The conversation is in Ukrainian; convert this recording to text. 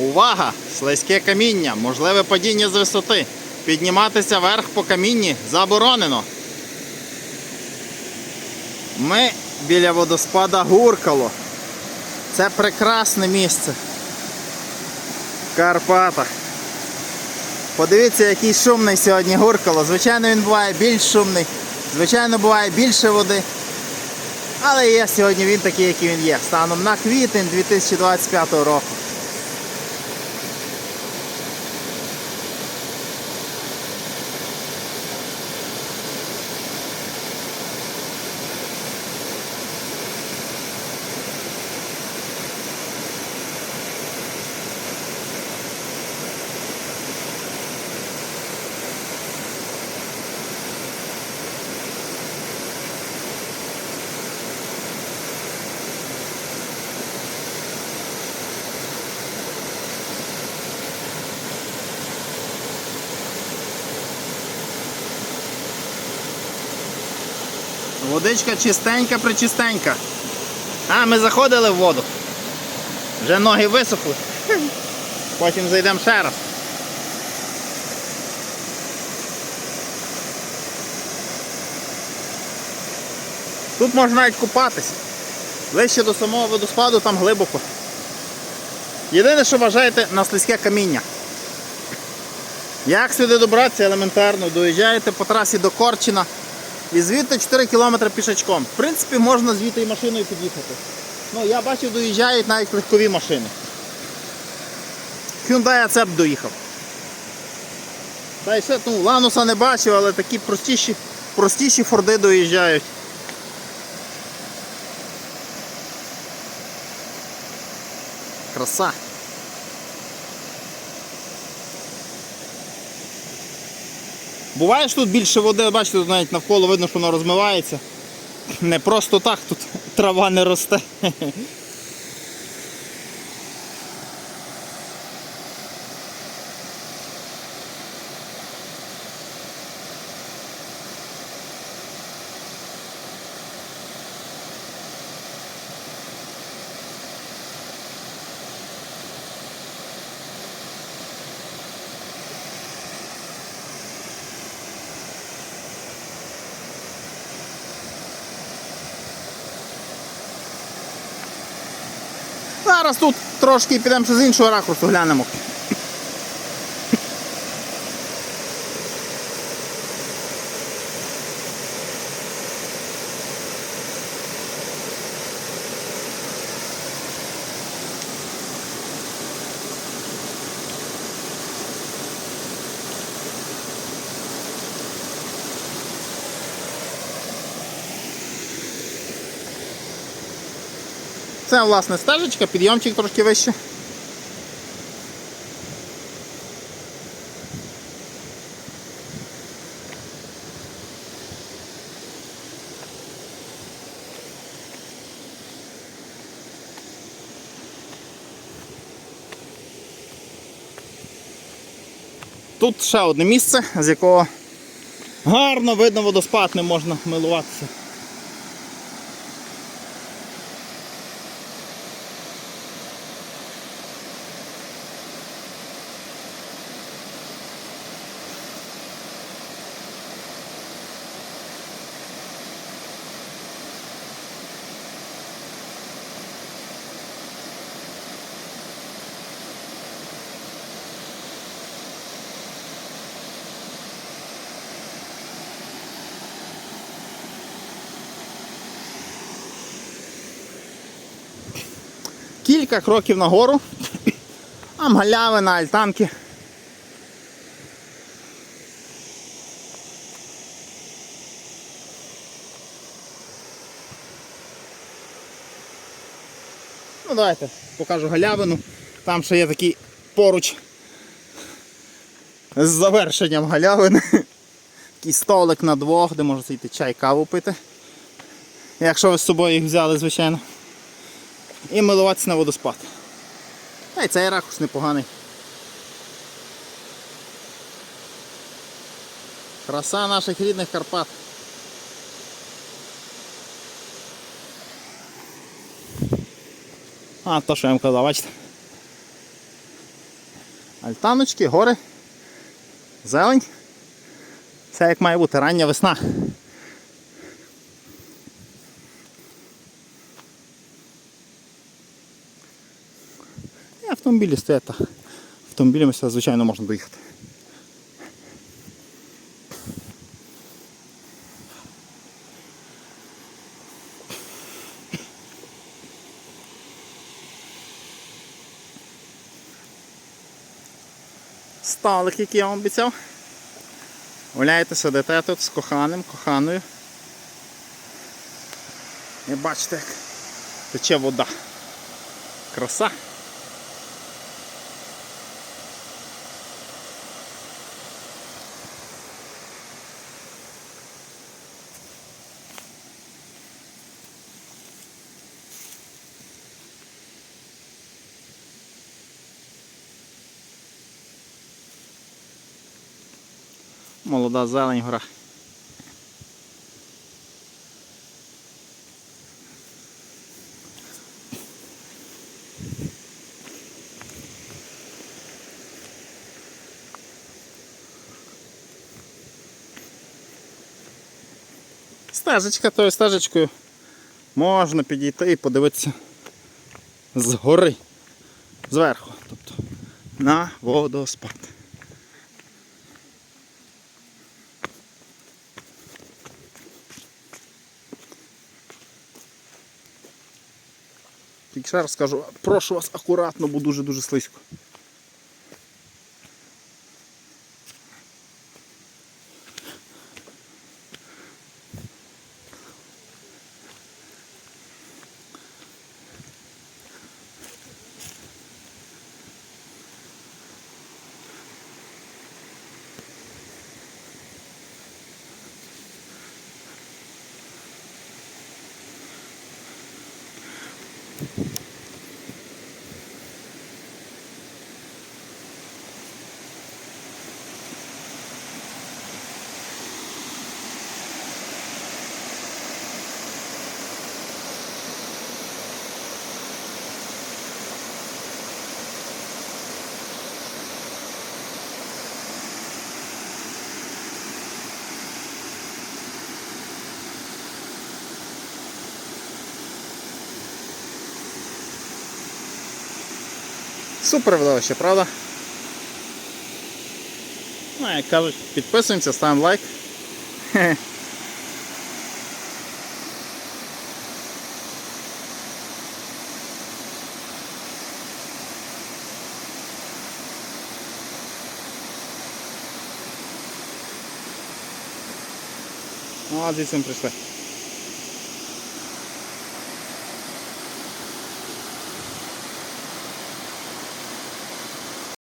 Увага! Слизьке каміння, можливе падіння з висоти. Підніматися вверх по камінні заборонено. Ми біля водоспада Гуркало. Це прекрасне місце. В Карпатах. Подивіться, який шумний сьогодні Гуркало. Звичайно, він буває більш шумний. Звичайно, буває більше води. Але є сьогодні він такий, який він є. Станом на квітень 2025 року. Водичка чистенька, причистенька. А, ми заходили в воду. Вже ноги висохли. Потім зайдемо ще раз. Тут можна навіть купатись. Ближче до самого водоспаду там глибоко. Єдине, що вважаєте на слизьке каміння. Як сюди добратися елементарно, доїжджаєте по трасі до Корчина і звідти 4 кілометри пішачком. В принципі, можна звідти і машиною під'їхати. Ну, я бачив, доїжджають навіть легкові машини. Hyundai Acep доїхав. Та й ще ну, Лануса не бачив, але такі простіші, простіші форди доїжджають. Краса. Буває ж тут більше води, бачите, тут навіть навколо видно, що воно розмивається. Не просто так тут трава не росте. Зараз тут трошки підемо з іншого ракурсу глянемо. Це власне стежечка, підйомчик трошки вище. Тут ще одне місце, з якого гарно видно водоспад, не можна милуватися. Кілька кроків нагору. Там галявина, альтанки. Ну давайте покажу галявину. Там ще є такий поруч з завершенням галявини. Такий столик на двох, де можна сидіти чай, каву пити. Якщо ви з собою їх взяли, звичайно і милуватися на водоспад. Та й цей ракурс непоганий. Краса наших рідних Карпат. А, то що я вам казав, бачите? Альтаночки, гори, зелень. Все як має бути, рання весна. Автомобілі стоять. та Автомобілями звичайно, можна доїхати. Столик, який я вам обіцяв. Гуляєте, сидите тут з коханим, коханою. І бачите, як тече вода. Краса. Молода зелень гора. Стежечка тою стежечкою можна підійти і подивитися згори, зверху, тобто на водоспад. Ще раз скажу, прошу вас акуратно, бо дуже-дуже слизько. Супер видовище, правда? Ну, як кажуть, підписуємося, ставимо лайк. Ну, а звідси ми прийшли.